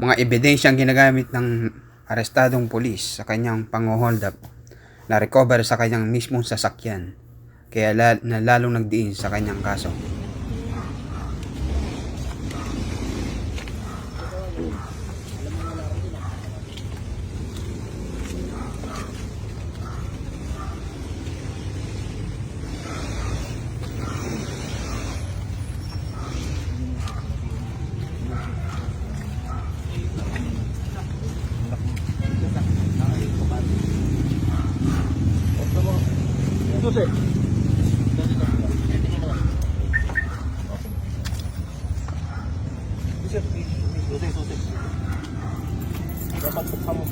mga ebidensyang ginagamit ng arestadong pulis sa kanyang pang-hold up na recover sa kanyang mismong sasakyan kaya la- na lalong nagdiin sa kanyang kaso. Susi. Susi, susi. Dapat buksan mo.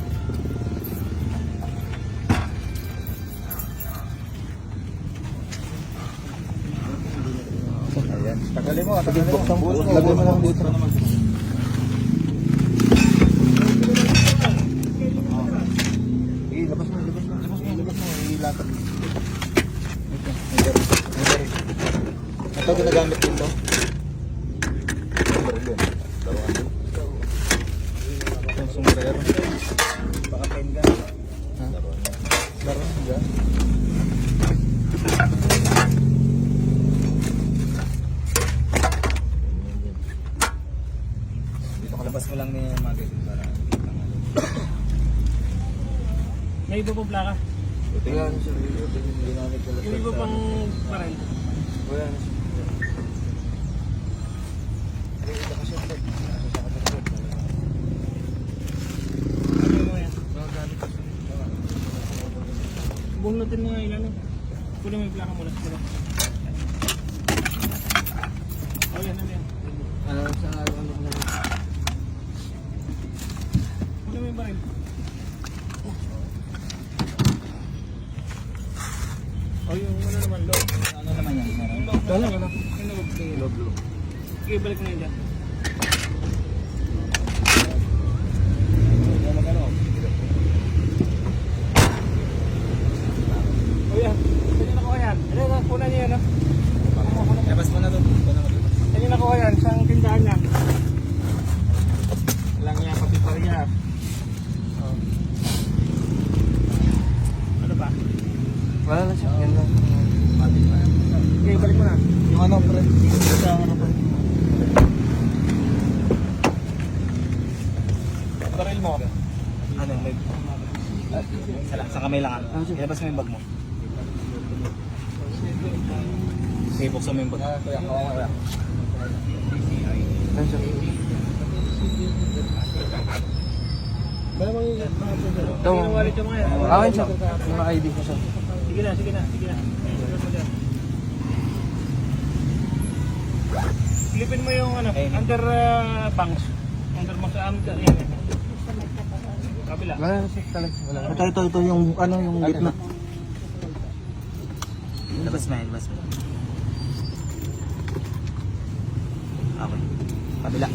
Ayan. Tagalin mo, tagalin mo. Buksan mo. Mo lang dito. Eh, labas mo, labas mo, labas mo, labas mo. Ilatag. Ito, May baril. Ito ginagamit dito. Baril yun. Laruan din. Ito yung sombrero. Baka pen ka. Ha? Laruan ka. Dito kalabas mo lang ni magazine para May iba po plaka. Buti nga sa video, ginamit ko lang. Yung iba pang parang Wala na siya. Ano mo yan. Mga ko ilan. eh. Kunin mo yung plaka muna. Oh, yan, ano yan. Ano sa ano ano ano. Kunin mo yung baril. Oh, yung ano naman, low. Ano naman yan? Wala, wala. Yung. Sige, Low blue. Sige, balik na dyan. Magano? Oh. Saan yung nakuha yan? Ano yung nakuha niya yan? Labas mo na doon. Saan yung nakuha yan? Saan tindahan niya? Lang niya pati pariya. Oh. Ano ba? Wala na siya. Yan lang. Mati pa. Sige, balik mo na. Ano, pre. Sa ano pa. Baril mo. Ano, may... Ah, Sa, sa kamay lang. ah. Ilabas mo yung bag mo. Sige, buksan mo yung bag. Kuya, kuya, kuya. Ito. Yung wallet yung mga yan. Akin siya. Yung ID ko siya. Sige na, sige na, sige na. Sige mo dyan. Silipin mo yung ano, Ayun. under uh, banks. Under banks, under, yan. Kabila. Wala na siya talaga. Wala. Ito, ito, ito yung ano, yung gitna. Labas mo yan, labas mo. Okay. Kabila.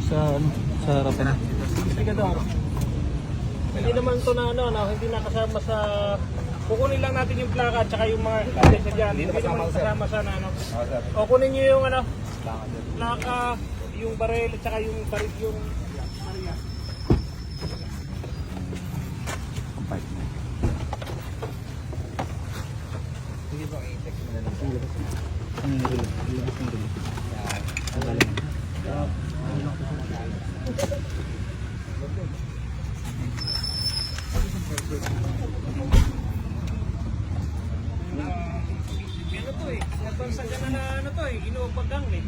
Sa ano, sa harap na. Hindi naman to na ano, no, hindi nakasama sa Kukunin lang natin yung plaka at saka yung mga sa dyan. Hindi naman kasama sa na, ano. O kunin nyo yung ano, plaka, yung baril at saka yung baril yung Maria. Sige ba, i-text mo na lang. Ano. Ang galing. Ano to na na ano to eh, inuupagang eh.